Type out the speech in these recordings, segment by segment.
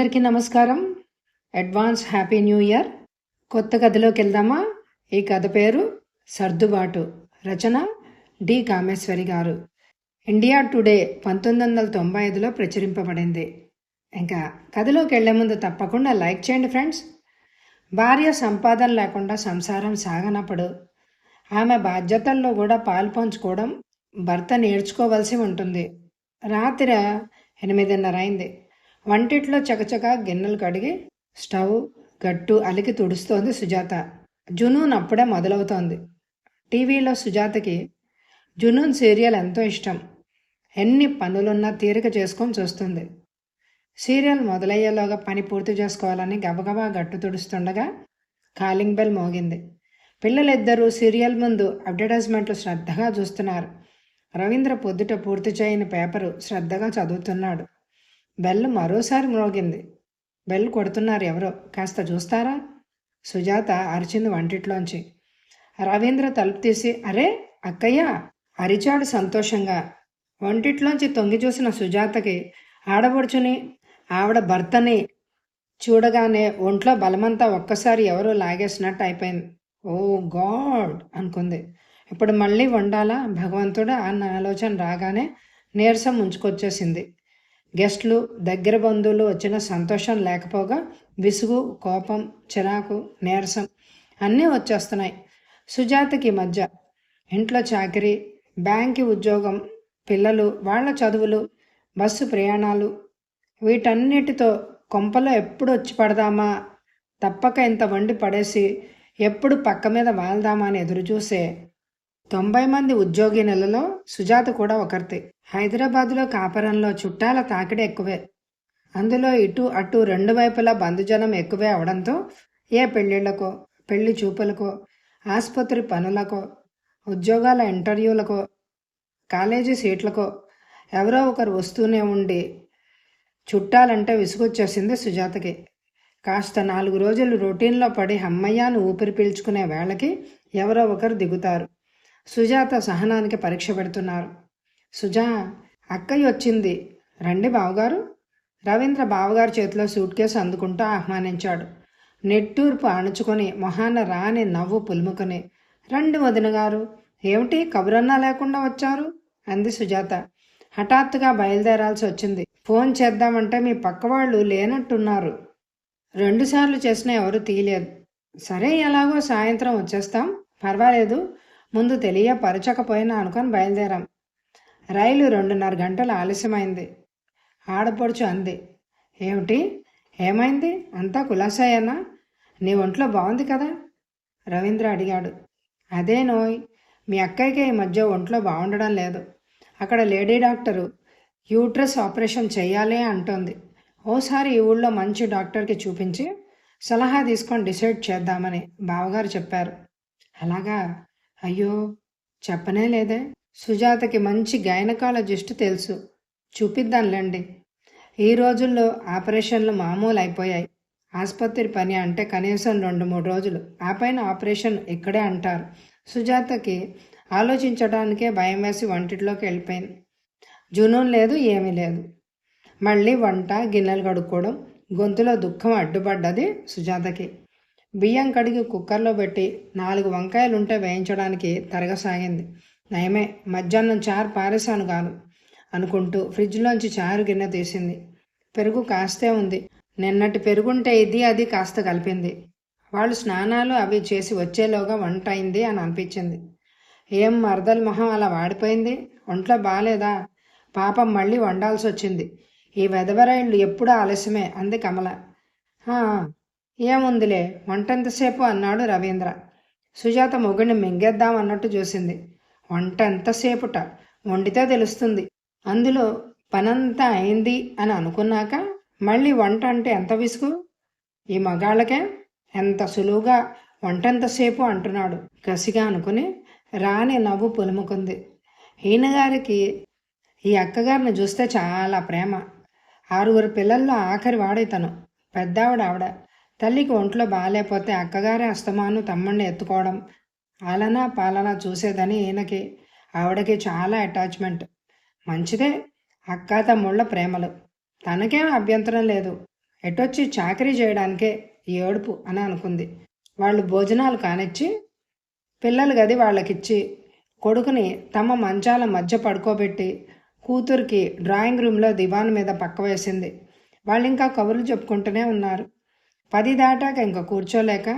అందరికీ నమస్కారం. Advance happy new year. కొత్త కథలోకి వెళ్దామా? ఈ కథ పేరు సర్దుబాటు. రచన డి కామేశ్వరి గారు. ఇండియా టుడే పంతొమ్మిది వందల తొంభై ఐదులో ప్రచురింపబడింది. ఇంకా కథలోకి వెళ్ళే ముందు తప్పకుండా లైక్ చేయండి ఫ్రెండ్స్. భార్య సంపాదన లేకుండా సంసారం సాగనప్పుడు ఆమె బాధ్యతల్లో కూడా పాలు పంచుకోవడం భర్త నేర్చుకోవలసి ఉంటుంది. రాత్రి ఎనిమిదిన్నర అయింది. వంటిట్లో చకచక గిన్నెలు కడిగి స్టవ్ గట్టు అలికి తుడుస్తోంది సుజాత. జునూన్ అప్పుడే మొదలవుతోంది. టీవీలో సుజాతకి జునూన్ సీరియల్ ఎంతో ఇష్టం. ఎన్ని పనులున్నా తీరిక చేసుకొని చూస్తుంది. సీరియల్ మొదలయ్యేలోగా పని పూర్తి చేసుకోవాలని గబగబా గట్టు తుడుస్తుండగా కాలింగ్ బెల్ మోగింది. పిల్లలిద్దరూ సీరియల్ ముందు అడ్వర్టైజ్మెంట్లు శ్రద్ధగా చూస్తున్నారు. రవీంద్ర పొద్దుట పూర్తి చేయని పేపరు శ్రద్ధగా చదువుతున్నాడు. బెల్ మరోసారి మ్రోగింది. బెల్ కొడుతున్నారు ఎవరో కాస్త చూస్తారా? సుజాత అరిచింది వంటిట్లోంచి. రవీంద్ర తలుపు తీసి అరే అక్కయ్య అరిచాడు సంతోషంగా. వంటిట్లోంచి తొంగి చూసిన సుజాతకి ఆడబడుచుని ఆవిడ భర్తని చూడగానే ఒంట్లో బలమంతా ఒక్కసారి ఎవరో లాగేసినట్టు అయిపోయింది. ఓ గాడ్ అనుకుంది. ఇప్పుడు మళ్ళీ వండాలా? భగవంతుడు అన్న ఆలోచన రాగానే నీరసం ముంచుకొచ్చేసింది. గెస్ట్లు దగ్గర బంధువులు వచ్చిన సంతోషం లేకపోగా విసుగు కోపం చిరాకు నీరసం అన్నీ వచ్చేస్తున్నాయి. సుజాతకి మధ్య ఇంట్లో చాకరీ బ్యాంకి ఉద్యోగం పిల్లలు వాళ్ళ చదువులు బస్సు ప్రయాణాలు వీటన్నిటితో కొంపలో ఎప్పుడు వచ్చి పడదామా? తప్పక ఇంత వండి పడేసి ఎప్పుడు పక్క మీద వాళ్దామా అని ఎదురుచూసే తొంభై మంది ఉద్యోగి నెలలో సుజాత కూడా ఒకరితే. హైదరాబాద్లో కాపరంలో చుట్టాల తాకిడి ఎక్కువే. అందులో ఇటు అటు రెండు వైపులా బంధుజనం ఎక్కువే అవడంతో ఏ పెళ్ళిళ్ళకో పెళ్ళి చూపులకో ఆసుపత్రి పనులకో ఉద్యోగాల ఇంటర్వ్యూలకో కాలేజీ సీట్లకో ఎవరో ఒకరు వస్తూనే ఉండి చుట్టాలంటే విసుగొచ్చేసింది సుజాతకి. కాస్త నాలుగు రోజులు రొటీన్లో పడి అమ్మయ్యాను ఊపిరి పీల్చుకునే వేళకి ఎవరో ఒకరు దిగుతారు. సుజాత సహనానికి పరీక్ష పెడుతున్నారు. సుజా అక్కయ్య వచ్చింది. రండి బావగారు. రవీంద్ర బావగారు చేతిలో సూట్ కేసు అందుకుంటూ ఆహ్వానించాడు. నెట్టూర్పు అణుచుకొని మొహాన రాని నవ్వు పులుముకొని రండి వదిన గారు ఏమిటి కబురన్నా లేకుండా వచ్చారు? అంది సుజాత. హఠాత్తుగా బయలుదేరాల్సి వచ్చింది. ఫోన్ చేద్దామంటే మీ పక్కవాళ్ళు లేనట్టున్నారు. రెండుసార్లు చేసినా ఎవరు తీయలేదు. సరే ఎలాగో సాయంత్రం వచ్చేస్తాం. పర్వాలేదు. ముందు తెలియపరచకపోయినా అనుకొని బయలుదేరాం. రైలు రెండున్నర గంటలు ఆలస్యమైంది. ఆడపడుచు అంది. ఏమిటి? ఏమైంది? అంతా కులాసాయేనా? నీ ఒంట్లో బాగుంది కదా? రవీంద్ర అడిగాడు. అదే నోయ్. మీ అక్కయ్యకి ఈ మధ్య ఒంట్లో బాగుండడం లేదు. అక్కడ లేడీ డాక్టరు యూట్రస్ ఆపరేషన్ చేయాలి అంటోంది. ఓసారి ఈ ఊళ్ళో మంచి డాక్టర్కి చూపించి సలహా తీసుకొని డిసైడ్ చేద్దామని బావగారు చెప్పారు. అలాగా? అయ్యో చెప్పనే లేదే. సుజాతకి మంచి గైనకాలజిస్ట్ తెలుసు. చూపిద్దాంలేండి. ఈ రోజుల్లో ఆపరేషన్లు మామూలు అయిపోయాయి ఆసుపత్రి పని అంటే కనీసం రెండు మూడు రోజులు. ఆ పైన ఆపరేషన్ ఇక్కడే అంటారు. సుజాతకి ఆలోచించడానికే భయం వేసి వంటిట్లోకి వెళ్ళిపోయింది. జునూన్ లేదు ఏమీ లేదు. మళ్ళీ వంట గిన్నెలు కడుక్కోవడం గొంతులో దుఃఖం అడ్డుపడ్డది సుజాతకి. బియ్యం కడిగి కుక్కర్లో పెట్టి నాలుగు వంకాయలుంటే వేయించడానికి తరగసాగింది నయమే మధ్యాహ్నం చారు పారేశాను కాదు అనుకుంటూ ఫ్రిడ్జ్లోంచి చారు గిన్నె తీసింది. పెరుగు కాస్తే ఉంది. నిన్నటి పెరుగుంటే ఇది అది కాస్త కలిపింది. వాళ్ళు స్నానాలు అవి చేసి వచ్చేలోగా వంట అయింది అని అనిపించింది. ఏం మరదల మొహం అలా వాడిపోయింది? ఒంట్లో బాగాలేదా పాపం మళ్ళీ వండాల్సి వచ్చింది ఈ వెదవరైళ్ళు ఎప్పుడూ ఆలస్యమే అంది కమల. ఏముందిలే వంటెంతసేపు అన్నాడు రవీంద్ర. సుజాత మొగుడిని మింగేద్దాం అన్నట్టు చూసింది. వంట ఎంతసేపుట? వండితే తెలుస్తుంది. అందులో పనంతా అయింది అని అనుకున్నాక మళ్ళీ వంట అంటే ఎంత విసుగు? ఈ మగాళ్ళకే ఎంత సులువుగా వంటెంతసేపు అంటున్నాడు? కసిగా అనుకుని రాని నవ్వు పులుముకుంది. ఈయనగారికి ఈ అక్కగారిని చూస్తే చాలా ప్రేమ. ఆరుగురు పిల్లల్లో ఆఖరి వాడైతను పెద్దావిడ ఆవిడ తల్లికి ఒంట్లో బాగాలేకపోతే అక్కగారే అస్తమాను తమ్ముడిని ఎత్తుకోవడం ఆలనా పాలనా చూసేదని ఈయనకి ఆవిడకి చాలా అటాచ్మెంట్ మంచిదే అక్క తమ్ముళ్ళ ప్రేమలు. తనకేం అభ్యంతరం లేదు. ఎటొచ్చి చాకరీ చేయడానికే ఈ ఏడుపు అని అనుకుంది. వాళ్ళు భోజనాలు కానిచ్చి పిల్లల గది వాళ్ళకిచ్చి కొడుకుని తమ మంచాల మధ్య పడుకోబెట్టి కూతురికి డ్రాయింగ్ రూమ్లో దివాన్ మీద పక్క వేసింది. వాళ్ళు ఇంకా కబుర్లు చెప్పుకుంటూనే ఉన్నారు. పది దాటాక ఇంకా కూర్చోలేక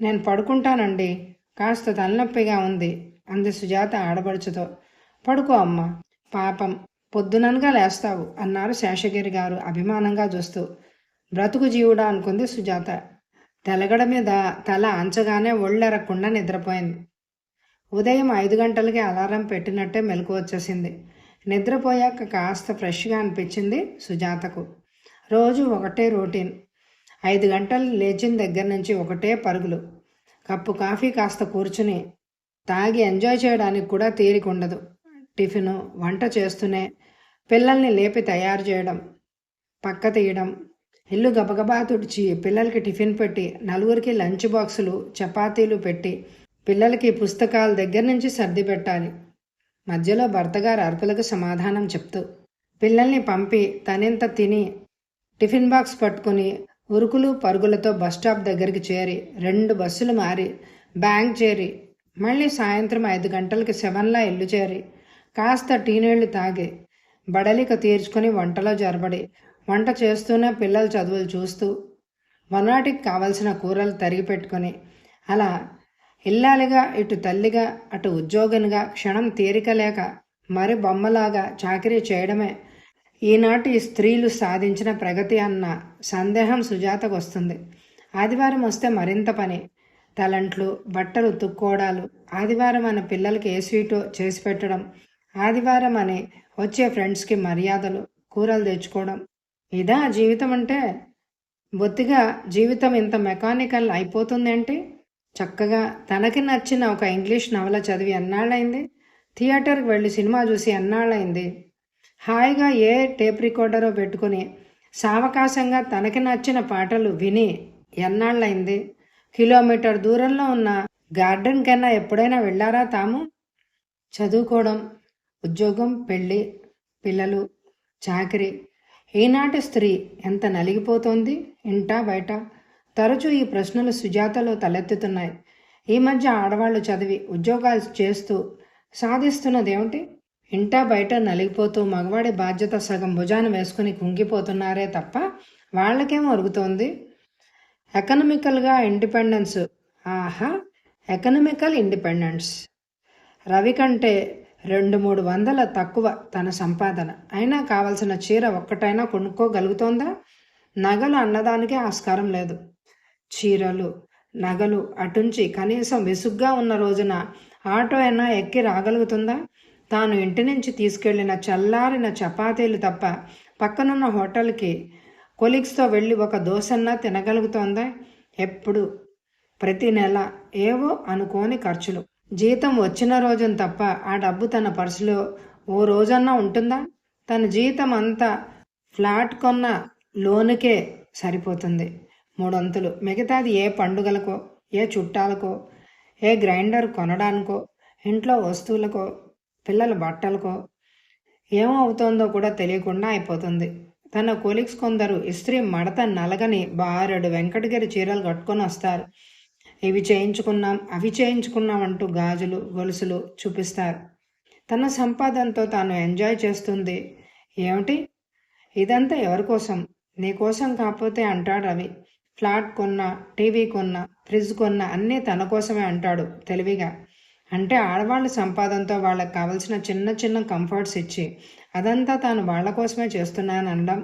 నేను పడుకుంటానండి కాస్త తలనొప్పిగా ఉంది. అంది సుజాత ఆడబడుచుతో పడుకో అమ్మ. పాపం. పొద్దుననగా లేస్తావు అన్నారు శేషగిరి గారు అభిమానంగా చూస్తూ. బ్రతుకు జీవుడా అనుకుంది సుజాత. తెలగడ మీద తల అంచగానే ఒళ్ళెరకుండా నిద్రపోయింది. ఉదయం ఐదు గంటలకి అలారం పెట్టినట్టే మెలకు వచ్చేసింది. నిద్రపోయాక కాస్త ఫ్రెష్గా అనిపించింది సుజాతకు. రోజు ఒకటే రొటీన్. ఐదు గంటలు లేచిన దగ్గర నుంచి ఒకటే పరుగులు. కప్పు కాఫీ కాస్త కూర్చుని తాగి ఎంజాయ్ చేయడానికి కూడా తీరిక ఉండదు టిఫిను వంట చేస్తూనే పిల్లల్ని లేపి తయారు చేయడం పక్క తీయడం ఇల్లు గబగబా తుడిచి పిల్లలకి టిఫిన్ పెట్టి నలుగురికి లంచ్ బాక్సులు చపాతీలు పెట్టి పిల్లలకి పుస్తకాల దగ్గర నుంచి సర్ది పెట్టాలి. మధ్యలో భర్తగారు అరుపులకు సమాధానం చెప్తూ పిల్లల్ని పంపి తనింత తిని టిఫిన్ బాక్స్ పట్టుకుని ఉరుకులు పరుగులతో బస్టాప్ దగ్గరికి చేరి రెండు బస్సులు మారి బ్యాంక్ చేరి మళ్ళీ సాయంత్రం ఐదు గంటలకి సెవెన్లా ఇల్లు చేరి కాస్త టీనీళ్ళు తాగి బడలిక తీర్చుకొని వంటలో జరబడి వంట చేస్తూనే పిల్లల చదువులు చూస్తూ వనాటికి కావలసిన కూరలు తరిగి పెట్టుకొని అలా ఇల్లాలిగా ఇటు తల్లిగా అటు ఉద్యోగినిగా క్షణం తీరిక లేక మరి బొమ్మలాగా చాకరీ చేయడమే ఈనాటి స్త్రీలు సాధించిన ప్రగతి అన్న సందేహం సుజాతకు వస్తుంది. ఆదివారం వస్తే మరింత పని. తలంట్లు బట్టలు ఉతుక్కోవడాలు. ఆదివారం అనే పిల్లలకి ఏ స్వీటో చేసి పెట్టడం. ఆదివారం అని వచ్చే ఫ్రెండ్స్కి మర్యాదలు కూరలు తెచ్చుకోవడం. ఇదా జీవితం అంటే? బొత్తిగా జీవితం ఇంత మెకానికల్ అయిపోతుందేంటి చక్కగా తనకి నచ్చిన ఒక ఇంగ్లీష్ నవల చదివి ఎన్నాళ్ళైంది థియేటర్కి వెళ్ళి సినిమా చూసి ఎన్నాళ్ళైంది హాయిగా ఏ టేప్ రికార్డరో పెట్టుకుని సావకాశంగా తనకి నచ్చిన పాటలు విని ఎన్నాళ్ళైంది కిలోమీటర్ దూరంలో ఉన్న గార్డెన్ కన్నా ఎప్పుడైనా వెళ్ళారా తాము? చదువుకోవడం ఉద్యోగం పెళ్ళి పిల్లలు చాకరీ. ఈనాటి స్త్రీ ఎంత నలిగిపోతోంది? ఇంటా బయట? తరచూ ఈ ప్రశ్నలు సుజాతలో తలెత్తుతున్నాయి. ఈ మధ్య ఆడవాళ్ళు చదివి ఉద్యోగాలు చేస్తూ సాధిస్తున్నదేమిటి? ఇంటా బయట నలిగిపోతూ మగవాడి బాధ్యత సగం భుజాన వేసుకుని కుంగిపోతున్నారే తప్ప వాళ్ళకేం ఒరుగుతోంది? ఎకనమికల్గా ఇండిపెండెన్స్. ఆహా ఎకనమికల్ ఇండిపెండెన్స్. రవి కంటే రెండు మూడు వందల తక్కువ తన సంపాదన. అయినా కావలసిన చీర ఒక్కటైనా కొనుక్కోగలుగుతోందా? నగలు అన్నదానికే ఆస్కారం లేదు. చీరలు నగలు అటుంచి కనీసం విసుగ్గా ఉన్న రోజున ఆటో అయినా ఎక్కి రాగలుగుతుందా? తాను ఇంటి నుంచి తీసుకెళ్ళిన చల్లారిన చపాతీలు తప్ప పక్కనున్న హోటల్కి కొలీగ్స్తో వెళ్ళి ఒక దోశన్నా తినగలుగుతోందా? ఎప్పుడు? ప్రతి నెల ఏవో అనుకోని ఖర్చులు. జీతం వచ్చిన రోజున తప్ప ఆ డబ్బు తన పర్సులో ఓ రోజన్నా ఉంటుందా? తన జీతం అంతా ఫ్లాట్ కొన్న లోనుకే సరిపోతుంది. మూడొంతులు. మిగతాది ఏ పండుగలకో ఏ చుట్టాలకో ఏ గ్రైండర్ కొనడానికో ఇంట్లో వస్తువులకో పిల్లల బట్టలకో ఏమవుతోందో కూడా తెలియకుండా అయిపోతుంది. తన కొలీగ్స్ కొందరు ఇస్త్రీ మడత నలగని బారెడు వెంకటగిరి చీరలు కట్టుకొని వస్తారు. ఇవి చేయించుకున్నాం అవి చేయించుకున్నాం అంటూ గాజులు గొలుసులు చూపిస్తారు. తన సంపాదనతో తాను ఎంజాయ్ చేస్తుంది. ఏమిటి? ఇదంతా ఎవరి కోసం? నీ కోసం కాకపోతే అంటాడు రవి. ఫ్లాట్ కొన్నా టీవీ కొన్నా ఫ్రిడ్జ్ కొన్నా అన్నీ తన కోసమే అంటాడు తెలివిగా. అంటే ఆడవాళ్ళ సంపాదనతో వాళ్ళకి కావలసిన చిన్న చిన్న కంఫర్ట్స్ ఇచ్చి అదంతా తాను వాళ్ళ కోసమే చేస్తున్నాను అనడం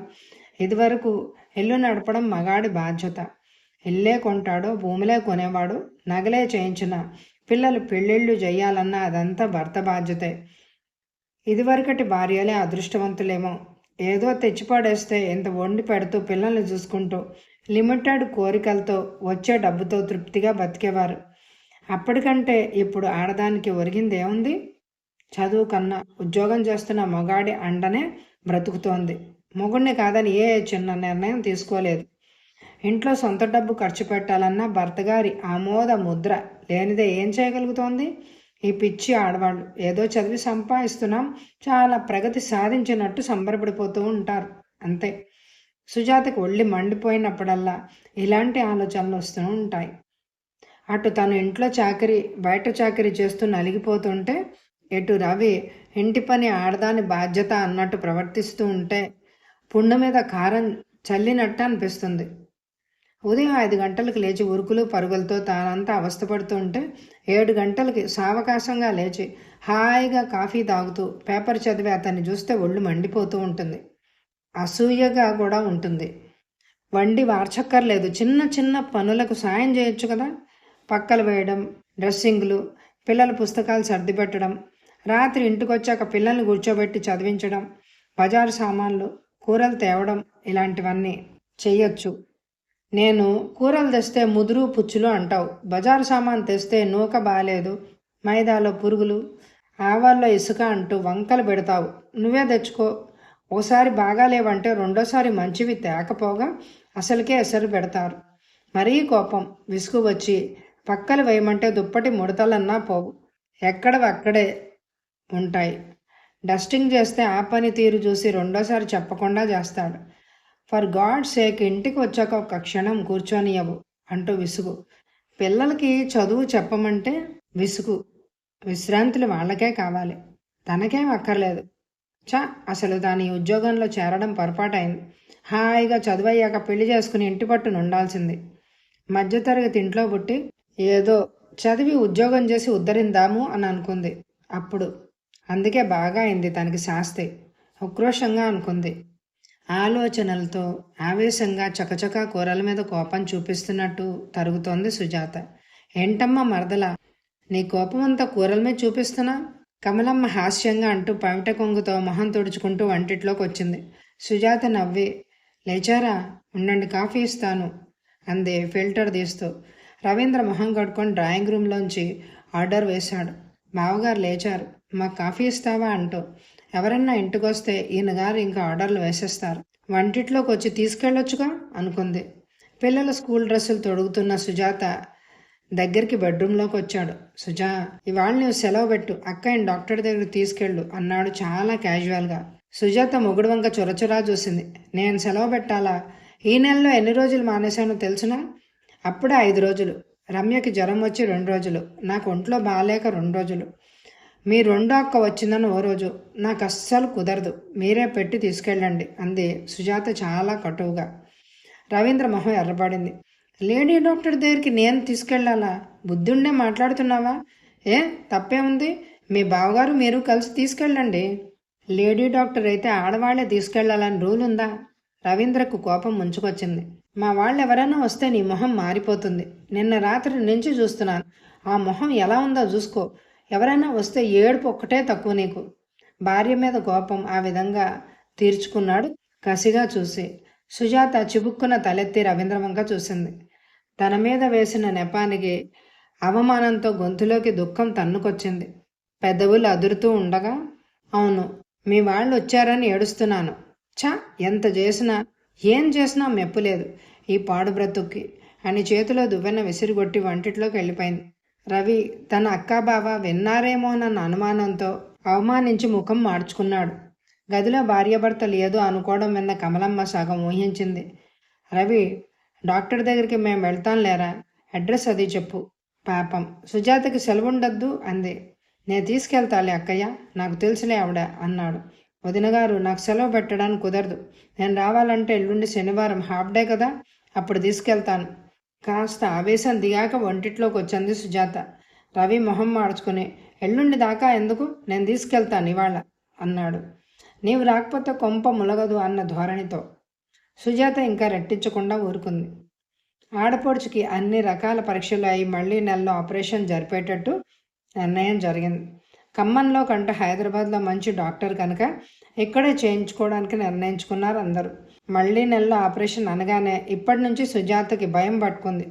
ఇదివరకు ఇల్లు నడపడం మగాడి బాధ్యత. ఇల్లే కొంటాడో భూమిలే కొనేవాడు నగలే చేయించిన పిల్లలు పెళ్ళిళ్ళు చేయాలన్నా అదంతా భర్త బాధ్యతే. ఇదివరకటి భార్యలే అదృష్టవంతులేమో. ఏదో తెచ్చిపాడేస్తే ఇంత వండి పెడుతూ పిల్లల్ని చూసుకుంటూ లిమిటెడ్ కోరికలతో వచ్చే డబ్బుతో తృప్తిగా బతికేవారు. అప్పటికంటే ఇప్పుడు ఆడదానికి ఒరిగింది ఏముంది? చదువు కన్నా ఉద్యోగం చేస్తున్న మొగాడి అండనే బ్రతుకుతోంది. మొగుడిని కాదని ఏ చిన్న నిర్ణయం తీసుకోలేదు. ఇంట్లో సొంత డబ్బు ఖర్చు పెట్టాలన్న భర్తగారి ఆమోద ముద్ర లేనిదే ఏం చేయగలుగుతోంది? ఈ పిచ్చి ఆడవాళ్ళు. ఏదో చదివి సంపాదిస్తున్నాం. చాలా ప్రగతి సాధించినట్టు సంబరపడిపోతూ ఉంటారు. అంతే. సుజాతకు ఒళ్ళి మండిపోయినప్పుడల్లా ఇలాంటి ఆలోచనలు వస్తూ ఉంటాయి. అటు తను ఇంట్లో చాకరీ బయట చాకరీ చేస్తూ నలిగిపోతుంటే ఎటు రవి ఇంటి పని ఆడదాని బాధ్యత అన్నట్టు ప్రవర్తిస్తూ ఉంటే పుండు మీద కారం చల్లినట్టు అనిపిస్తుంది. ఉదయం ఐదు గంటలకు లేచి ఉరుకులు పరుగులతో తానంతా అవస్థపడుతుంటే ఏడు గంటలకి సావకాశంగా లేచి హాయిగా కాఫీ తాగుతూ పేపర్ చదివి అతన్ని చూస్తే ఒళ్ళు మండిపోతూ ఉంటుంది. అసూయగా కూడా ఉంటుంది. వండి వార్చక్కర్లేదు. చిన్న చిన్న పనులకు సాయం చేయొచ్చు కదా? పక్కలు వేయడం డ్రెస్సింగ్లు పిల్లల పుస్తకాలు సర్దిపెట్టడం రాత్రి ఇంటికి వచ్చాక పిల్లల్ని కూర్చోబెట్టి చదివించడం బజారు సామాన్లు కూరలు తేవడం ఇలాంటివన్నీ చెయ్యొచ్చు. నేను కూరలు తెస్తే ముదురు పుచ్చులు అంటావు. బజారు సామాన్ తెస్తే నూక బాలేదు మైదాలో పురుగులు ఆవాల్లో ఇసుక అంటూ వంకలు పెడతావు. నువ్వే తెచ్చుకో. ఓసారి బాగాలేవంటే రెండోసారి మంచివి తేకపోగా అసలుకే ఎసరు పెడతారు. మరీ కోపం. విసుగు వచ్చి పక్కలు వేయమంటే దుప్పటి ముడతలన్నా పోవు. ఎక్కడవక్కడే ఉంటాయి. డస్టింగ్ చేస్తే ఆ పని తీరు చూసి రెండోసారి చెప్పకుండా చేస్తాడు. ఫర్ గాడ్ సేక్ ఇంటికి వచ్చాక ఒక క్షణం కూర్చొనియవు అంటూ విసుగు. పిల్లలకి చదువు చెప్పమంటే విసుగు. విశ్రాంతులు వాళ్ళకే కావాలి. తనకేం అక్కర్లేదు. చా అసలు దాని ఉద్యోగంలో చేరడం పొరపాటైంది. హాయిగా చదువయ్యాక పెళ్ళి చేసుకుని ఇంటి పట్టును ఉండాల్సింది మధ్యతరగతి ఇంట్లో పుట్టి ఏదో చదివి ఉద్యోగం చేసి ఉద్ధరిందాము అని అనుకుంది. అప్పుడు అందుకే బాగా అయింది తనకి శాస్తి. ఉక్రోషంగా అనుకుంది. ఆలోచనలతో ఆవేశంగా చకచకా కూరల మీద కోపం చూపిస్తున్నట్టు తరుగుతోంది సుజాత. ఏంటమ్మా మరదల నీ కోపం అంతా కూరల మీద చూపిస్తున్నా? కమలమ్మ హాస్యంగా అంటూ పవిట కొంగుతో మొహం తుడుచుకుంటూ వంటిట్లోకి వచ్చింది. సుజాత నవ్వి లేచారా? ఉండండి కాఫీ ఇస్తాను అంది ఫిల్టర్ తీస్తూ. రవీంద్ర మొహం కట్టుకొని డ్రాయింగ్ రూమ్లోంచి ఆర్డర్ వేశాడు. మావగారు లేచారు. మా కాఫీ ఇస్తావా? అంటూ. ఎవరన్నా ఇంటికొస్తే ఈయన గారు ఇంకా ఆర్డర్లు వేసేస్తారు. వంటిట్లోకి వచ్చి తీసుకెళ్ళొచ్చుగా? అనుకుంది. పిల్లల స్కూల్ డ్రెస్సులు తొడుగుతున్న సుజాత దగ్గరికి బెడ్రూమ్లోకి వచ్చాడు. సుజా ఇవాళ నువ్వు సెలవు పెట్టు. అక్కయ్యని డాక్టర్ దగ్గరికి తీసుకెళ్ళు అన్నాడు చాలా క్యాజువల్గా. సుజాత మొగుడు వంక చొరచొరా చూసింది. నేను సెలవు పెట్టాలా? ఈ నెలలో ఎన్ని రోజులు మానేశానో తెలుసునా? అప్పుడే ఐదు రోజులు. రమ్యకి జ్వరం వచ్చి రెండు రోజులు. నాకు ఒంట్లో బాగాలేక రెండు రోజులు. మీ రెండో అక్క వచ్చిందని ఓ రోజు. నాకు అస్సలు కుదరదు. మీరే పెట్టి తీసుకెళ్ళండి అంది. సుజాత చాలా కటువుగా. రవీంద్ర మొహం ఎర్రబడింది. లేడీ డాక్టర్ దగ్గరికి నేను తీసుకెళ్ళాలా? బుద్ధుండే మాట్లాడుతున్నావా? ఏ తప్పే ఉంది. మీ బావగారు మీరు కలిసి తీసుకెళ్ళండి. లేడీ డాక్టర్ అయితే ఆడవాళ్ళే తీసుకెళ్ళాలని రూల్ ఉందా? రవీంద్రకు కోపం ముంచుకొచ్చింది. మా వాళ్ళు ఎవరైనా వస్తే నీ మొహం మారిపోతుంది. నిన్న రాత్రి నుంచి చూస్తున్నాను. ఆ మొహం ఎలా ఉందో చూసుకో. ఎవరైనా వస్తే ఏడుపు ఒక్కటే తక్కువ నీకు. భార్య మీద కోపం ఆ విధంగా తీర్చుకున్నాడు కసిగా చూసి. సుజాత చిబుక్కున తలెత్తి రవీంద్రవంక చూసింది. తన మీద వేసిన నెపానికి అవమానంతో గొంతులోకి దుఃఖం తన్నుకొచ్చింది. పెదవులు అదురుతూ ఉండగా అవును మీ వాళ్ళు వచ్చారని ఏడుస్తున్నాను. చా ఎంత చేసినా ఏం చేసినా మెప్పులేదు ఈ పాడు బ్రతుక్కి అని చేతిలో దువ్వెన విసిరిగొట్టి వంటిట్లోకి వెళ్ళిపోయింది. రవి తన అక్కాబావ విన్నారేమోనన్న అనుమానంతో అవమానించి ముఖం మార్చుకున్నాడు. గదిలో భార్యాభర్త లేదు అనుకోవడం విన్న కమలమ్మ సగం ఊహించింది. రవి డాక్టర్ దగ్గరికి మేము వెళ్తాం లేరా? అడ్రస్ అది చెప్పు. పాపం. సుజాతకి సెలవు ఉండద్దు అంది. నేను తీసుకెళ్తాలే అక్కయ్య. నాకు తెలుసులే ఆవిడ అన్నాడు. వదినగారు నాకు సెలవు పెట్టడానికి కుదరదు. నేను రావాలంటే ఎల్లుండి శనివారం హాఫ్ డే కదా అప్పుడు తీసుకెళ్తాను. కాస్త ఆవేశం దిగాక వంటిట్లోకి వచ్చింది సుజాత. రవి మొహం మార్చుకుని ఎల్లుండి దాకా ఎందుకు? నేను తీసుకెళ్తాను ఇవాళ అన్నాడు. నీవు రాకపోతే కొంప ములగదు అన్న ధోరణితో. సుజాత ఇంకా రెట్టించకుండా ఊరుకుంది. ఆడపడుచుకి అన్ని రకాల పరీక్షలు అయి మళ్ళీ నెలలో ఆపరేషన్ జరిపేటట్టు నిర్ణయం జరిగింది. ఖమ్మంలో కంటే హైదరాబాద్లో మంచి డాక్టర్ కనుక ఇక్కడే చేయించుకోవడానికి నిర్ణయించుకున్నారు అందరూ. మళ్ళీ నెలలో ఆపరేషన్ అనగానే ఇప్పటి నుంచి సుజాతకి భయం పట్టుకుంది.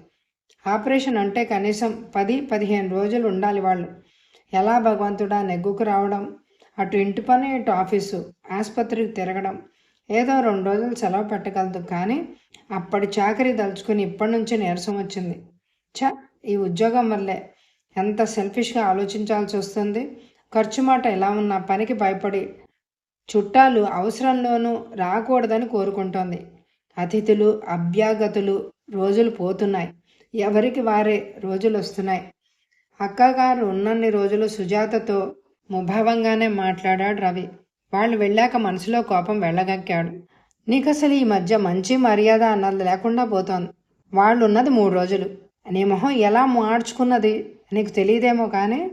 ఆపరేషన్ అంటే కనీసం పది పదిహేను రోజులు ఉండాలి వాళ్ళు. ఎలా భగవంతుడా నెగ్గుకు రావడం అటు ఇంటి పని ఇటు ఆఫీసు ఆసుపత్రికి తిరగడం ఏదో రెండు రోజులు సెలవు పెట్టగలదు. కానీ అప్పటి చాకరీ దలుచుకుని ఇప్పటి నుంచి నీరసం వచ్చింది. ఛ! ఈ ఉద్యోగం వల్లే ఎంత సెల్ఫిష్గా ఆలోచించాల్సి వస్తుంది? ఖర్చు మాట ఎలా ఉన్నా పనికి భయపడి చుట్టాలు అవసరంలోనూ రాకూడదని కోరుకుంటోంది. అతిథులు అభ్యాగతులు రోజులు పోతున్నాయి. ఎవరికి వారే రోజులు వస్తున్నాయి. అక్కగారు ఉన్నన్ని రోజులు సుజాతతో ముభావంగానే మాట్లాడాడు రవి. వాళ్ళు వెళ్ళాక మనసులో కోపం వెళ్ళగక్కాడు. నీకు అసలు ఈ మధ్య మంచి మర్యాద అన్నది లేకుండా పోతోంది. వాళ్ళు ఉన్నది మూడు రోజులు. నీ మొహం ఎలా మార్చుకున్నది నీకు తెలియదేమో కానీ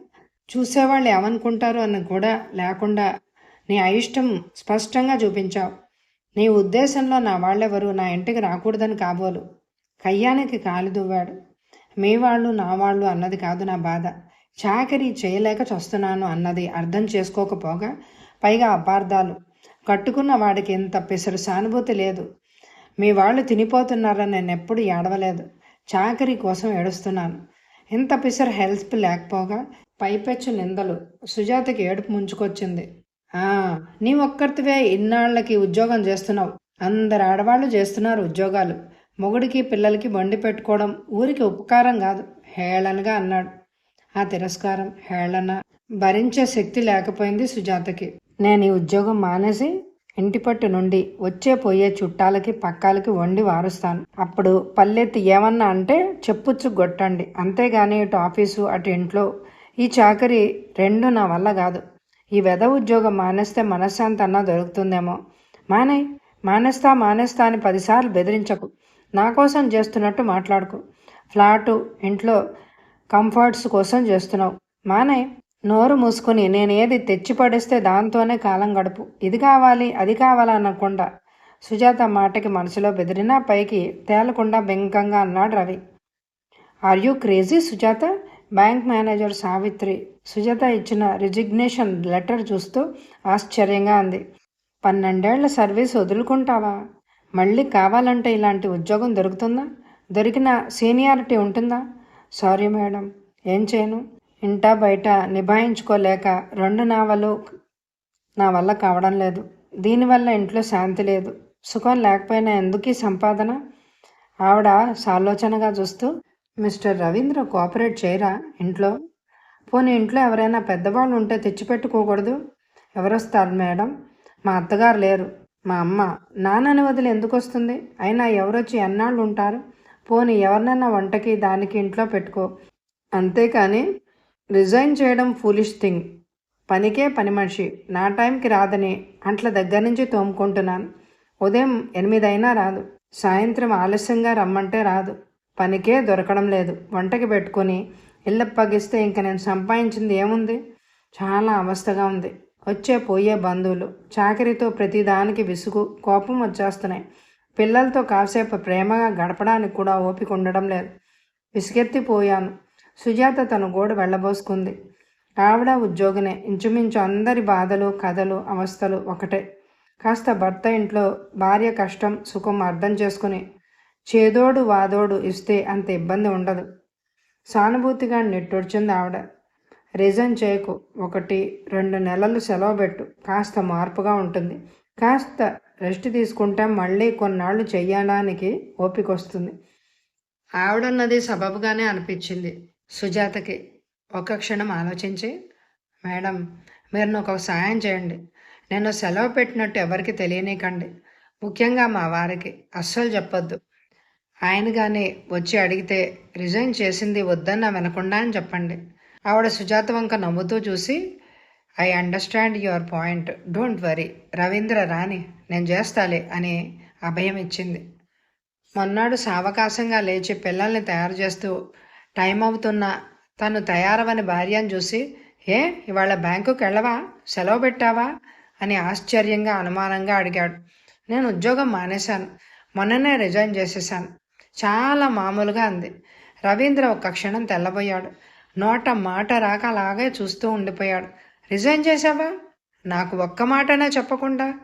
చూసేవాళ్ళు ఏమనుకుంటారు అని కూడా లేకుండా నీ అయిష్టం స్పష్టంగా చూపించావు. నీ ఉద్దేశంలో నా వాళ్ళెవరు నా ఇంటికి రాకూడదని కాబోలు. కయ్యానికి కాలు దువ్వాడు. మీ వాళ్ళు నా వాళ్ళు అన్నది కాదు నా బాధ. చాకరీ చేయలేక చస్తున్నాను అన్నది అర్థం చేసుకోకపోగా పైగా అపార్థాలు. కట్టుకున్న వాడికి ఇంత పిసరు సానుభూతి లేదు. మీ వాళ్ళు తినిపోతున్నారని నేను ఎప్పుడు ఏడవలేదు. చాకరీ కోసం ఏడుస్తున్నాను. ఇంత పిసర్ హెల్ప్ లేకపోగా పైపెచ్చు నిందలు. సుజాతకి ఏడుపు ముంచుకొచ్చింది. ఆ నీ ఒక్కరితివే ఇన్నాళ్ళకి ఉద్యోగం చేస్తున్నావు. అందరు ఆడవాళ్ళు చేస్తున్నారు ఉద్యోగాలు. మొగుడికి పిల్లలకి బండి పెట్టుకోవడం ఊరికి ఉపకారం కాదు. హేళనగా అన్నాడు. ఆ తిరస్కారం హేళన భరించే శక్తి లేకపోయింది సుజాతకి. నేను ఈ ఉద్యోగం మానేసి ఇంటి పట్టు నుండి వచ్చే పోయే చుట్టాలకి పక్కాలకి వండి వారుస్తాను. అప్పుడు పల్లెత్తి ఏమన్నా అంటే చెప్పుచ్చు కొట్టండి అంతేగాని ఇటు ఆఫీసు అటు ఇంట్లో ఈ చాకరీ రెండు నా వల్ల కాదు. ఈ వెద ఉద్యోగం మానేస్తే మనశ్శాంతి అన్నా దొరుకుతుందేమో. మానే మానేస్తా మానేస్తా అని పదిసార్లు బెదిరించకు. నా కోసం చేస్తున్నట్టు మాట్లాడుకు. ఫ్లాటు ఇంట్లో కంఫర్ట్స్ కోసం చేస్తున్నావు. మానే నోరు మూసుకొని నేను ఏది తెచ్చి పడేస్తే దాంతోనే కాలం గడుపు. ఇది కావాలి అది కావాలా అనకుండా సుజాత మాటకి మనసులో బెదిరినా పైకి తేలకుండా బెంకంగా అన్నాడు Ravi. Are you crazy Sujatha? Bank manager Savitri Sujatha ఇచ్చిన రిజిగ్నేషన్ లెటర్ చూస్తూ ఆశ్చర్యంగా అంది. పన్నెండేళ్ళ సర్వీస్ వదులుకుంటావా? మళ్ళీ కావాలంటే ఇలాంటి ఉద్యోగం దొరుకుతుందా? దొరికిన సీనియారిటీ ఉంటుందా? సారీ మేడం ఏం చేయను. ఇంటా బయట నిభాయించుకోలేక రెండు నావలు నా వల్ల కావడం లేదు. దీనివల్ల ఇంట్లో శాంతి లేదు. సుఖం లేకపోయినా ఎందుకీ సంపాదన? ఆవిడ సాలోచనగా చూస్తూ మిస్టర్ రవీంద్ర కోఆపరేట్ చేయరా? ఇంట్లో? పోనీ ఇంట్లో ఎవరైనా పెద్దవాళ్ళు ఉంటే తెచ్చిపెట్టుకోకూడదు? ఎవరొస్తారు మేడం? మా అత్తగారు లేరు. మా అమ్మ. నాన్నని వదిలి ఎందుకు వస్తుంది అయినా ఎవరొచ్చి ఎన్నాళ్ళు ఉంటారు పోనీ ఎవరినైనా వంటకి దానికి ఇంట్లో పెట్టుకో. అంతేకాని రిజైన్ చేయడం ఫూలిష్ థింగ్. పనికే పని మనిషి. నా టైంకి రాదని అంట్ల దగ్గర నుంచి తోముకుంటున్నాను. ఉదయం ఎనిమిదైనా రాదు. సాయంత్రం ఆలస్యంగా రమ్మంటే రాదు. పనికే దొరకడం లేదు. వంటకి పెట్టుకొని ఇల్లప్పగిస్తే ఇంక నేను సంపాదించింది ఏముంది? చాలా అవస్థగా ఉంది. వచ్చే పోయే బంధువులు చాకరీతో ప్రతిదానికి విసుగు కోపం వచ్చేస్తున్నాయి. పిల్లలతో కాసేపు ప్రేమగా గడపడానికి కూడా ఓపిక ఉండడం లేదు. విసుగెత్తిపోయాను. సుజాత తన గోడ వెళ్ళబోసుకుంది. ఆవిడ ఉద్యోగినే. ఇంచుమించు అందరి బాధలు కథలు అవస్థలు ఒకటే. కాస్త భర్త ఇంట్లో భార్య కష్టం సుఖం అర్థం చేసుకుని చేదోడు వాదోడు ఇస్తే అంత ఇబ్బంది ఉండదు. సానుభూతిగా నెట్టొడ్చింది ఆవిడ. రిజైన్ చేయకు. ఒకటి రెండు నెలలు సెలవు పెట్టు. కాస్త మార్పుగా ఉంటుంది. కాస్త రెస్ట్ తీసుకుంటే మళ్ళీ కొన్నాళ్ళు చెయ్యడానికి ఓపిక వస్తుంది ఆవిడన్నది సబబుగానే అనిపించింది సుజాతకి. ఒక క్షణం ఆలోచించి మేడం మీరు నాకు సాయం చేయండి. నేను సెలవు పెట్టినట్టు ఎవరికి తెలియనీకండి. ముఖ్యంగా మా వారికి. అస్సలు చెప్పొద్దు. ఆయన కానీ వచ్చి అడిగితే రిజైన్ చేసింది వద్దన్న వినకుండా అని చెప్పండి. ఆవిడ సుజాత వంక నవ్వుతూ చూసి I understand your point. Don't worry. Ravindra రాని నేను చేస్తాలే అని అభయం ఇచ్చింది. మొన్నాడు సావకాశంగా లేచి పిల్లల్ని తయారు చేస్తూ టైం అవుతున్నా. తను తయారవని భార్యను చూసి ఏ ఇవాళ బ్యాంకుకి వెళ్ళవా? సెలవు పెట్టావా అని ఆశ్చర్యంగా అనుమానంగా అడిగాడు. నేను ఉద్యోగం మానేశాను. మొన్ననే రిజైన్ చేసేసాను చాలా మామూలుగా అంది. రవీంద్ర ఒక్క క్షణం తెల్లబోయాడు. నోట మాట రాక అలాగే చూస్తూ ఉండిపోయాడు. రిజైన్ చేశావా? నాకు ఒక్క మాటనే చెప్పకుండా?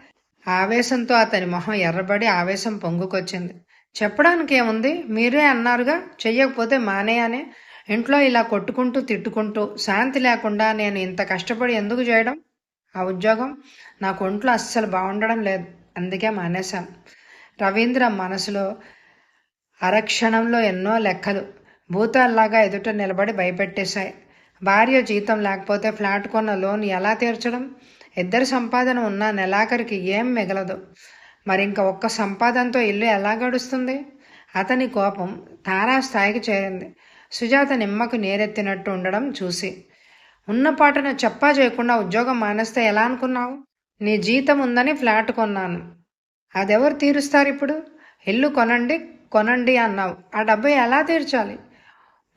ఆవేశంతో అతని మొహం ఎర్రబడి ఆవేశం పొంగుకొచ్చింది. చెప్పడానికి ఏముంది? మీరే అన్నారుగా. చెయ్యకపోతే మానేయనే ఇంట్లో ఇలా కొట్టుకుంటూ తిట్టుకుంటూ శాంతి లేకుండా నేను ఇంత కష్టపడి ఎందుకు చేయడం? ఆ ఉద్యోగం నాకు ఒంట్లో అస్సలు బాగుండడం లేదు. అందుకే మానేశాను. రవీంద్ర మనసులో అరక్షణంలో ఎన్నో లెక్కలు. భూతాల్లాగా ఎదుట నిలబడి భయపెట్టేశాయి. భార్య జీతం లేకపోతే ఫ్లాట్ కొన్న లోన్ ఎలా తీర్చడం? ఇద్దరి సంపాదన ఉన్న నెలాఖరికి ఏం మిగలదు. మరి ఇంకా ఒక్క సంపాదనతో ఇల్లు ఎలా గడుస్తుంది? అతని కోపం తారా స్థాయికి చేరింది. సుజాత నిమ్మకు నేరెత్తినట్టు ఉండడం చూసి. ఉన్న పాటను చెప్పా చేయకుండా ఉద్యోగం మానేస్తే ఎలా అనుకున్నావు? నీ జీతం ఉందని ఫ్లాట్ కొన్నాను. అదెవరు తీరుస్తారు ఇప్పుడు? ఇల్లు కొనండి కొనండి అన్నావు. ఆ డబ్బు ఎలా తీర్చాలి?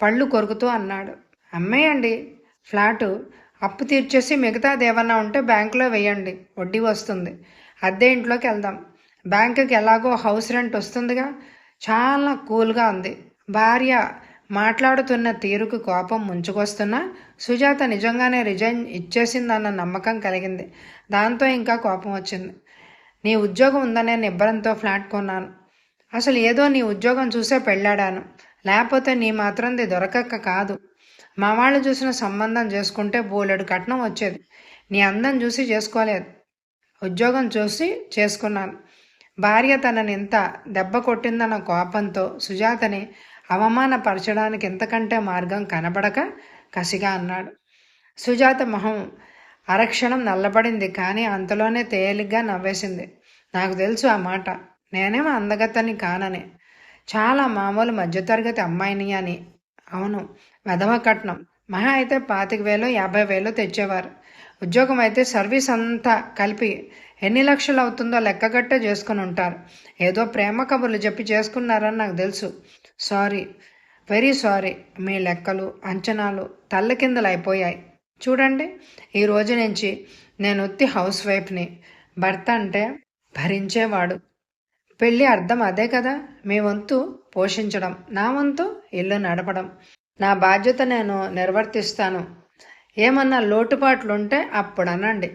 పళ్ళు కొరుకుతూ అన్నాడు. అమ్మేయండి ఫ్లాటు అప్పు తీర్చేసి మిగతాది ఏమన్నా ఉంటే బ్యాంకులో వేయండి వడ్డీ వస్తుంది. అద్దె ఇంట్లోకి వెళ్దాం. బ్యాంకుకి ఎలాగో హౌస్ రెంట్ వస్తుందిగా. చాలా కూల్గా ఉంది. భార్య మాట్లాడుతున్న తీరుకు కోపం ముంచుకొస్తున్నా సుజాత నిజంగానే రిజైన్ ఇచ్చేసిందన్న నమ్మకం కలిగింది. దాంతో ఇంకా కోపం వచ్చింది. నీ ఉద్యోగం ఉందనే నిబ్బరంతో ఫ్లాట్ కొన్నాను. అసలు ఏదో నీ ఉద్యోగం చూసే పెళ్ళాడాను. లేకపోతే నీ మాత్రంది దొరకక కాదు. మా వాళ్ళు చూసిన సంబంధం చేసుకుంటే బోలెడు కట్నం వచ్చేది. నీ అందం చూసి చేసుకోలేదు. ఉద్యోగం చూసి చేసుకున్నాను. భార్య తనని ఇంత దెబ్బ కొట్టిందన్న కోపంతో సుజాతని అవమానపరచడానికి ఇంతకంటే మార్గం కనబడక కసిగా అన్నాడు. సుజాత మొహం అరక్షణం నల్లబడింది కానీ అంతలోనే తేలిగ్గా నవ్వేసింది. నాకు తెలుసు ఆ మాట. నేనేమో అందగత్తని కానని. చాలా మామూలు మధ్యతరగతి అమ్మాయిని అని. అవును వెధవ కట్నం. మహా అయితే పాతిక వేలు యాభై వేలు తెచ్చేవారు. ఉద్యోగం అయితే సర్వీస్ అంతా కలిపి ఎన్ని లక్షలు అవుతుందో లెక్కగట్టే చేసుకుని ఉంటారు. ఏదో ప్రేమ కబుర్లు చెప్పి చేసుకున్నారని నాకు తెలుసు. Sorry very sorry. మీ లెక్కలు అంచనాలు తల్లకిందలు అయిపోయాయి. చూడండి ఈ రోజు నుంచి నేను ఉత్తి హౌస్ వైఫ్ని. భర్త అంటే భరించేవాడు. పెళ్ళి అర్థం అదే కదా? మీ వంతు పోషించడం నా వంతు ఇల్లు నడపడం. నా బాధ్యత నేను నిర్వర్తిస్తాను. ఏమన్నా లోటుపాట్లుంటే అప్పుడు అనండి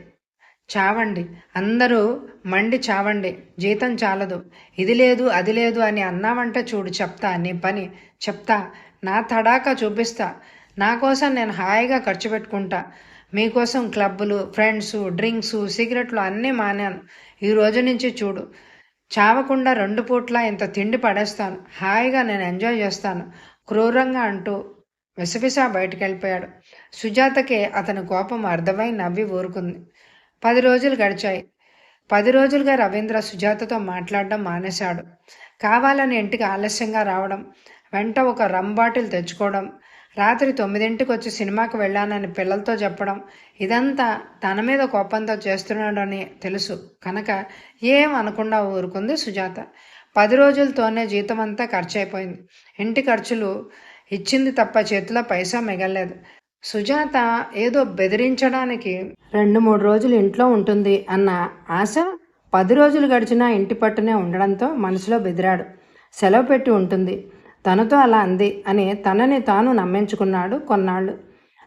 చావండి. అందరూ మండి చావండి. జీతం చాలదు. ఇది లేదు అది లేదు అని అన్నావంటే చూడు చెప్తా నీ పని. చెప్తా నా తడాకా చూపిస్తా. నా కోసం నేను హాయిగా ఖర్చు పెట్టుకుంటా. మీకోసం క్లబ్బులు ఫ్రెండ్స్ డ్రింక్స్ సిగరెట్లు అన్నీ మానాను. ఈ రోజు నుంచి చూడు. చావకుండా రెండు పూట్ల ఇంత తిండి పడేస్తాను. హాయిగా నేను ఎంజాయ్ చేస్తాను. క్రూరంగా అంటూ విసవిసా బయటికి వెళ్ళిపోయాడు సుజాతకే అతని కోపం అర్థమై నవ్వి ఊరుకుంది. పది రోజులు గడిచాయి. పది రోజులుగా రవీంద్ర సుజాతతో మాట్లాడడం మానేశాడు. కావాలని ఇంటికి ఆలస్యంగా రావడం వెంట ఒక రమ్ బాటిల్ తెచ్చుకోవడం రాత్రి తొమ్మిదింటికి వచ్చి సినిమాకి వెళ్ళానని పిల్లలతో చెప్పడం ఇదంతా తన మీద కోపంతో చేస్తున్నాడని తెలుసు. కనుక ఏం అనకుండా ఊరుకుంది సుజాత. పది రోజులతోనే జీతం అంతా ఖర్చు అయిపోయింది ఇంటి ఖర్చులు ఇచ్చింది తప్ప చేతిలో పైసా మిగలలేదు. సుజాత ఏదో బెదిరించడానికి రెండు మూడు రోజులు ఇంట్లో ఉంటుంది అన్న ఆశ పది రోజులు గడిచినా ఇంటి పట్టునే ఉండడంతో మనసులో బెదిరాడు. సెలవు పెట్టి ఉంటుంది. తనతో అలా అంది అని తనని తాను నమ్మించుకున్నాడు కొన్నాళ్ళు.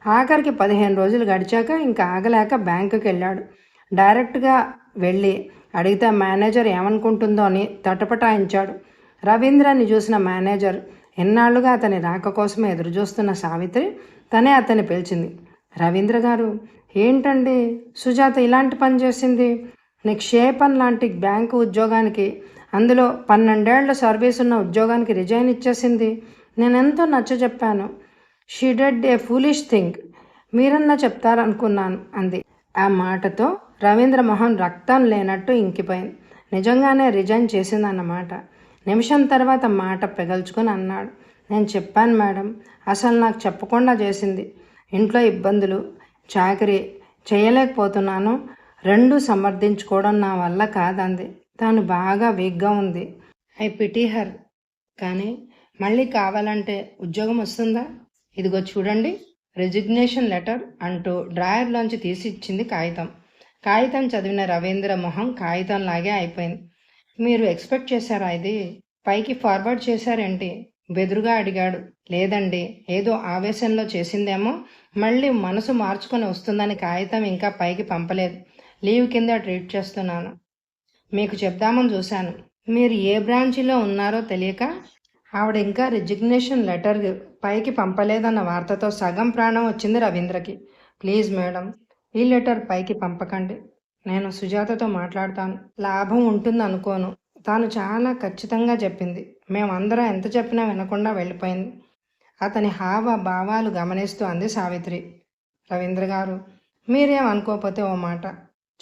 ఆఖరికి పదిహేను రోజులు గడిచాక ఇంకా ఆగలేక బ్యాంకుకి వెళ్ళాడు డైరెక్ట్గా వెళ్ళి అడిగితే మేనేజర్ ఏమనుకుంటుందో అని తటపటాయించాడు. రవీంద్రాన్ని చూసిన మేనేజర్ ఎన్నాళ్ళుగా అతని రాక కోసమే ఎదురుచూస్తున్న సావిత్రి? తనే అతన్ని పిలిచింది. రవీంద్ర గారు ఏంటండి? సుజాత ఇలాంటి పని చేసింది. నిక్షేపన్ లాంటి బ్యాంకు ఉద్యోగానికి అందులో పన్నెండేళ్ళ సర్వీస్ ఉన్న ఉద్యోగానికి రిజైన్ ఇచ్చేసింది. నేనెంతో నచ్చ చెప్పాను. She did a foolish thing మీరన్నా చెప్తారనుకున్నాను అంది. ఆ మాటతో రవీంద్ర మోహన్ రక్తం లేనట్టు ఇంకిపోయింది. నిజంగానే రిజైన్ చేసిందన్నమాట. నిమిషం తర్వాత మాట పెగల్చుకుని అన్నాడు. నేను చెప్పాను మేడం. అసలు నాకు చెప్పకుండా చేసింది. ఇంట్లో ఇబ్బందులు చాకరీ చేయలేకపోతున్నాను. రెండు సమర్థించుకోవడం నా వల్ల కాదంది. తాను బాగా వీక్గా ఉంది. I pity her. కానీ మళ్ళీ కావాలంటే ఉద్యోగం వస్తుందా? ఇదిగో చూడండి. రెజిగ్నేషన్ లెటర్ అంటూ డ్రాయర్లోంచి తీసి ఇచ్చింది కాగితం. కాగితం చదివిన రవీంద్ర మొహం కాగితంలాగే అయిపోయింది. మీరు ఎక్స్పెక్ట్ చేశారా ఇది? పైకి ఫార్వర్డ్ చేశారేంటి? బెదురుగా అడిగాడు. లేదండి ఏదో ఆవేశంలో చేసిందేమో. మళ్ళీ మనసు మార్చుకొని వస్తుందని కాగితం ఇంకా పైకి పంపలేదు. లీవ్ కింద ట్రీట్ చేస్తున్నాను. మీకు చెప్దామని చూశాను. మీరు ఏ బ్రాంచిలో ఉన్నారో తెలియక ఆవిడ ఇంకా రిజిగ్నేషన్ లెటర్ పైకి పంపలేదన్న వార్తతో సగం ప్రాణం వచ్చింది రవీంద్రకి. ప్లీజ్ మేడం ఈ లెటర్ పైకి పంపకండి. నేను సుజాతతో మాట్లాడతాను. లాభం ఉంటుంది అనుకోను. తాను చాలా ఖచ్చితంగా చెప్పింది. మేమందరం ఎంత చెప్పినా వినకుండా వెళ్ళిపోయింది. అతని హావ భావాలు గమనిస్తూ అంది సావిత్రి. రవీంద్ర గారు మీరేం అనుకోకపోతే ఓ మాట.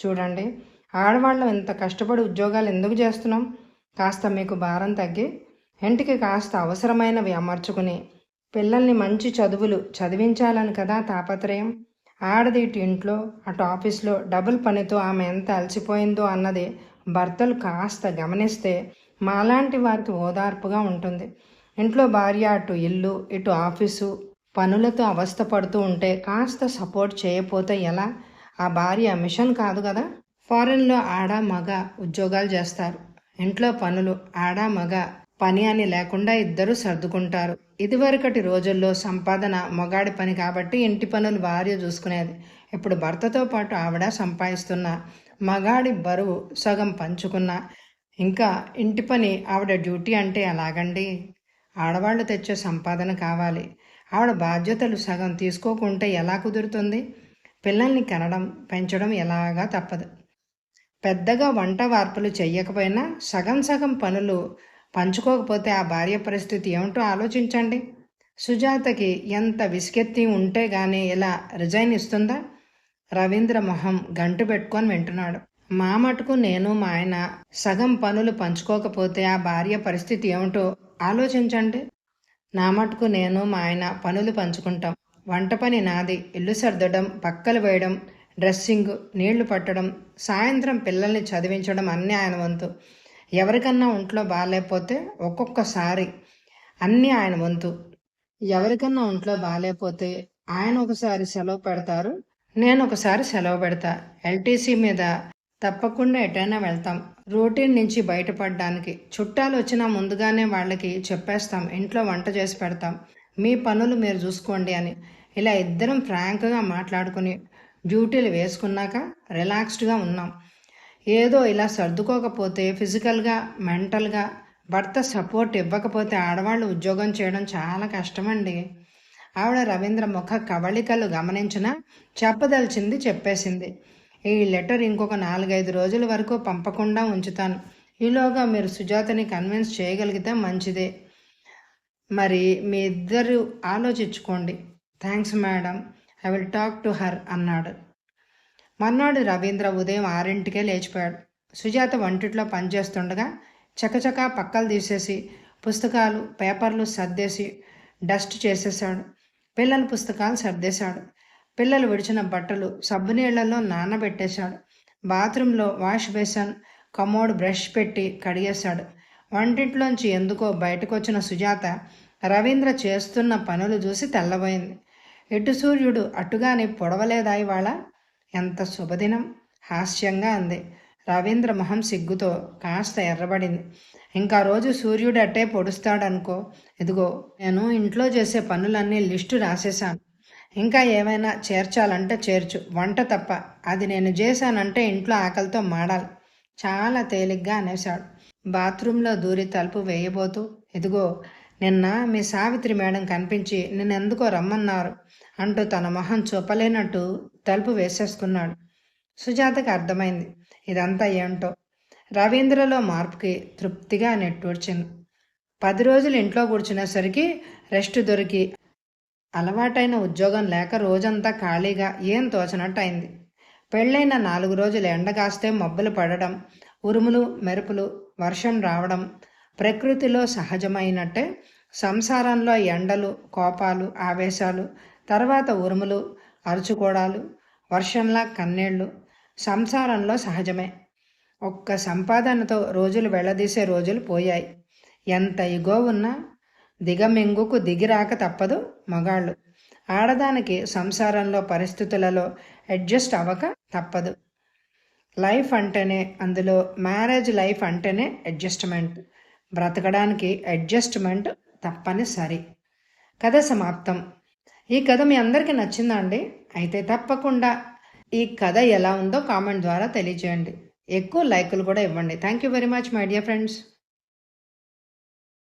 చూడండి. ఆడవాళ్ళం ఇంత కష్టపడి ఉద్యోగాలు ఎందుకు చేస్తున్నాం? కాస్త మీకు భారం తగ్గి ఇంటికి కాస్త అవసరమైనవి అమర్చుకుని పిల్లల్ని మంచి చదువులు చదివించాలని కదా తాపత్రయం? ఆడది ఇటు ఇంట్లో అటు ఆఫీస్లో డబుల్ పనితో ఆమె ఎంత అలసిపోయిందో అన్నది భర్తలు కాస్త గమనిస్తే మాలాంటి వారికి ఓదార్పుగా ఉంటుంది. ఇంట్లో భార్య అటు ఇల్లు ఇటు ఆఫీసు పనులతో అవస్థ పడుతూ ఉంటే కాస్త సపోర్ట్ చేయకపోతే ఎలా? ఆ భార్య మిషన్ కాదు కదా? ఫారెన్లో ఆడ మగ ఉద్యోగాలు చేస్తారు. ఇంట్లో పనులు ఆడ మగ పని అని లేకుండా ఇద్దరూ సర్దుకుంటారు. ఇదివరకటి రోజుల్లో సంపాదన మొగాడి పని కాబట్టి ఇంటి పనులు భార్య చూసుకునేది. ఇప్పుడు భర్తతో పాటు ఆవిడ సంపాదిస్తున్న మగాడి బరువు సగం పంచుకున్న ఇంకా ఇంటి పని ఆవిడ డ్యూటీ అంటే ఎలాగండి? ఆడవాళ్ళు తెచ్చే సంపాదన కావాలి. ఆవిడ బాధ్యతలు సగం తీసుకోకుంటే ఎలా కుదురుతుంది? పిల్లల్ని కనడం పెంచడం ఎలాగా తప్పదు. పెద్దగా వంట వార్పులు చెయ్యకపోయినా సగం సగం పనులు పంచుకోకపోతే ఆ భార్య పరిస్థితి ఏమిటో ఆలోచించండి. సుజాతకి ఎంత విసికెత్తి ఉంటే గానీ ఇలా రిజైన్ ఇస్తుందా? రవీంద్ర మొహం గంటు పెట్టుకొని వింటున్నాడు. మా మటుకు నేను మా ఆయన సగం పనులు పంచుకోకపోతే ఆ భార్య పరిస్థితి ఏమిటో ఆలోచించండి. నా మటుకు నేను మా ఆయన పనులు పంచుకుంటాం. వంట పని నాది. ఇల్లు సర్దడం పక్కలు వేయడం డ్రెస్సింగ్ నీళ్ళు పట్టడం సాయంత్రం పిల్లల్ని చదివించడం అన్నీ ఆయన వంతు ఎవరికన్నా ఒంట్లో బాగాలేకపోతే ఒక్కొక్కసారి అన్నీ ఆయన వంతు. ఎవరికన్నా ఒంట్లో బాగాలేకపోతే ఆయన ఒకసారి సెలవు పెడతారు నేను ఒకసారి సెలవు పెడతా. ఎల్టీసీ మీద తప్పకుండా ఎటైనా వెళ్తాం. రొటీన్ నుంచి బయటపడడానికి చుట్టాలు వచ్చినా ముందుగానే వాళ్ళకి చెప్పేస్తాం ఇంట్లో వంట చేసి పెడతాం. మీ పనులు మీరు చూసుకోండి అని. ఇలా ఇద్దరం ఫ్రాంక్గా మాట్లాడుకుని డ్యూటీలు వేసుకున్నాక రిలాక్స్డ్గా ఉన్నాం. ఏదో ఇలా సర్దుకోకపోతే ఫిజికల్గా మెంటల్గా భర్త సపోర్ట్ ఇవ్వకపోతే ఆడవాళ్ళు ఉద్యోగం చేయడం చాలా కష్టమండి. ఆవిడ రవీంద్ర ముఖ కవళికలు గమనించిన చెప్పదలిచింది చెప్పేసింది. ఈ లెటర్ ఇంకొక నాలుగైదు రోజుల వరకు పంపకుండా ఉంచుతాను. ఈలోగా మీరు సుజాతని కన్విన్స్ చేయగలిగితే మంచిదే. మరి మీ ఇద్దరు ఆలోచించుకోండి. Thanks madam. I will talk to her అన్నాడు. మర్నాడు రవీంద్ర ఉదయం ఆరింటికే లేచిపోయాడు. సుజాత వంటిట్లో పనిచేస్తుండగా చకచకా పక్కలు తీసేసి పుస్తకాలు పేపర్లు సర్దేసి డస్ట్ చేసేశాడు. పిల్లల పుస్తకాలు సర్దేశాడు. పిల్లలు విడిచిన బట్టలు సబ్బు నీళ్ళలో నానబెట్టేశాడు. బాత్రూంలో వాష్ బేసన్ కమోడ్ బ్రష్ పెట్టి కడిగేశాడు. వంటింట్లోంచి ఎందుకో బయటకు వచ్చిన సుజాత రవీంద్ర చేస్తున్న పనులు చూసి తెల్లబోయింది. ఎటు సూర్యుడు అటుగానే పొడవలేదా ఇవాళ? ఎంత శుభదినం! హాస్యంగా అంది. రవీంద్ర మొహం సిగ్గుతో కాస్త ఎర్రబడింది. ఇంకా రోజు సూర్యుడు అట్టే పొడుస్తాడనుకో. ఇదిగో నేను ఇంట్లో చేసే పనులన్నీ లిస్టు రాసేశాను. ఇంకా ఏమైనా చేర్చాలంటే చేర్చు. వంట తప్ప. అది నేను చేశానంటే ఇంట్లో ఆకలితో మాడాలి. చాలా తేలిగ్గా అనేశాడు. బాత్రూంలో దూరి తలుపు వేయబోతూ ఇదిగో నిన్న మీ సావిత్రి మేడం కనిపించి నిన్నెందుకో రమ్మన్నారు? అంటూ తన మొహం చూపలేనట్టు తలుపు వేసేసుకున్నాడు. సుజాతకు అర్థమైంది. ఇదంతా ఏంటో? రవీంద్రలో మార్పుకి తృప్తిగా నెట్టూడ్చింది పది రోజులు ఇంట్లో కూర్చునేసరికి రెస్ట్ దొరికి అలవాటైన ఉద్యోగం లేక రోజంతా ఖాళీగా ఏం తోచినట్టు అయింది పెళ్ళైన నాలుగు రోజులు ఎండగాస్తే మబ్బులు పడడం ఉరుములు మెరుపులు వర్షం రావడం ప్రకృతిలో సహజమైనట్టే సంసారంలో ఎండలు కోపాలు ఆవేశాలు తర్వాత ఉరుములు అరుచుకోవడాలు వర్షంలా కన్నీళ్ళు సంసారంలో సహజమే. ఒక్క సంపాదనతో రోజులు వెళ్ళదీసే రోజులు పోయాయి. ఎంత ఇగో ఉన్నా దిగమింగుకు దిగిరాక తప్పదు మగాళ్ళు. ఆడదానికి సంసారంలో పరిస్థితులలో అడ్జస్ట్ అవ్వక తప్పదు. లైఫ్ అంటేనే అందులో మ్యారేజ్ లైఫ్ అంటేనే అడ్జస్ట్మెంట్. బ్రతకడానికి అడ్జస్ట్మెంట్ తప్పనిసరి. కథ సమాప్తం. ఈ కథ మీ అందరికీ నచ్చిందా అండి అయితే తప్పకుండా ఈ కథ ఎలా ఉందో కామెంట్ ద్వారా తెలియజేయండి ఎక్కువ లైకులు కూడా ఇవ్వండి. Thank you very much my dear friends.